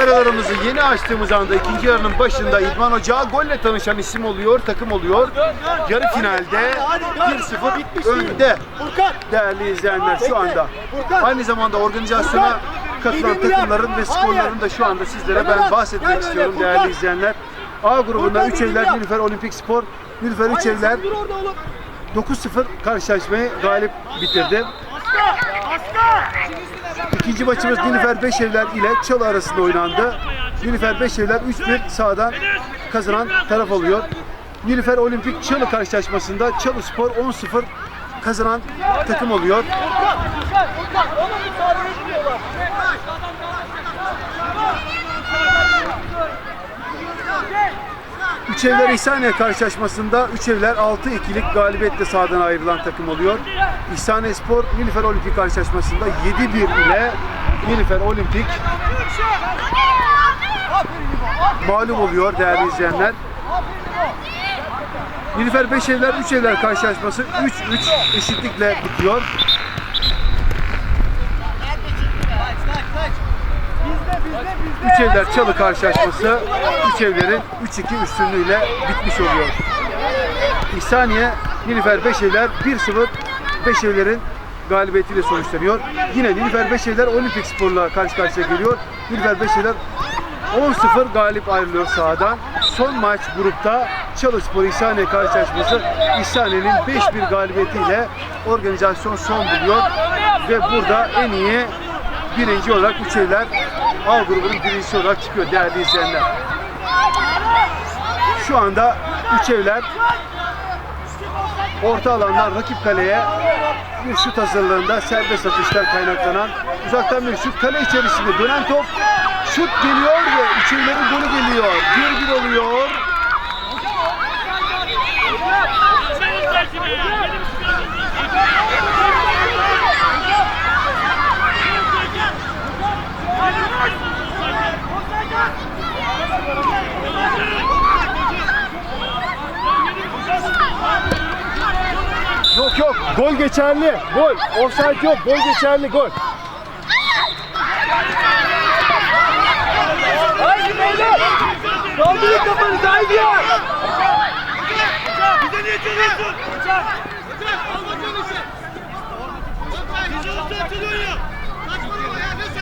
Kameralarımızı yeni açtığımız anda ikinci yarının başında İdman Ocağı golle tanışan isim oluyor, takım oluyor. Yarı finalde 1-0 önde değerli izleyenler şu anda. Aynı zamanda organizasyona katılan takımların ve skorlarını da şu anda sizlere ben bahsetmek istiyorum değerli izleyenler. A grubunda 3 evler Nilüfer Olimpik Spor, Nilüfer 3 evler 9-0 karşılaşmayı galip bitirdi. İkinci maçımız Nilüfer Beşevler ile Çalı arasında oynandı. Nilüfer Beşevler 3-1 sağdan kazanan taraf oluyor. Nilüfer Olimpik Çalı karşılaşmasında Çalı Spor 10-0 kazanan takım oluyor. Üçevler İhsaniye karşılaşmasında Üçevler 6-2'lik galibiyetle sahadan ayrılan takım oluyor. İhsaniye Spor Nilüfer Olimpik karşılaşmasında 7-1 ile Nilüfer Olimpik mağlup oluyor değerli izleyenler. Nilüfer 5 evler 3 evler karşılaşması 3-3 eşitlikle bitiyor. Üç evler çalı karşılaşması üç evlerin 3-2 üstünlüğüyle bitmiş oluyor. İhsaniye Nilüfer Beşevler 1-0 Beşevler'in galibiyetiyle sonuçlanıyor. Yine Nilüfer Beşevler Olimpik Spor'la karşı karşıya geliyor. Nilüfer Beşevler 10-0 galip ayrılıyor sahadan. Son maç grupta Çalıspor İhsaniye karşılaşması İhsaniye'nin 5-1 galibiyetiyle organizasyon son buluyor. Ve burada en iyi birinci olarak Üçevler A grubunun birincisi olarak çıkıyor değerli izleyenler. Şu anda Üçevler orta alandan rakip kaleye bir şut hazırlığında serbest atıştan kaynaklanan uzaktan bir şut kale içerisinde dönen top şut geliyor ve Üçevler'in golü geliyor. 1-1 oluyor. Yok yok gol geçerli. Gol. Offside yok. Gol geçerli gol. Haydi beyler! Kaldırın kafanızı haydi ya! Bize niye çalıyorsun?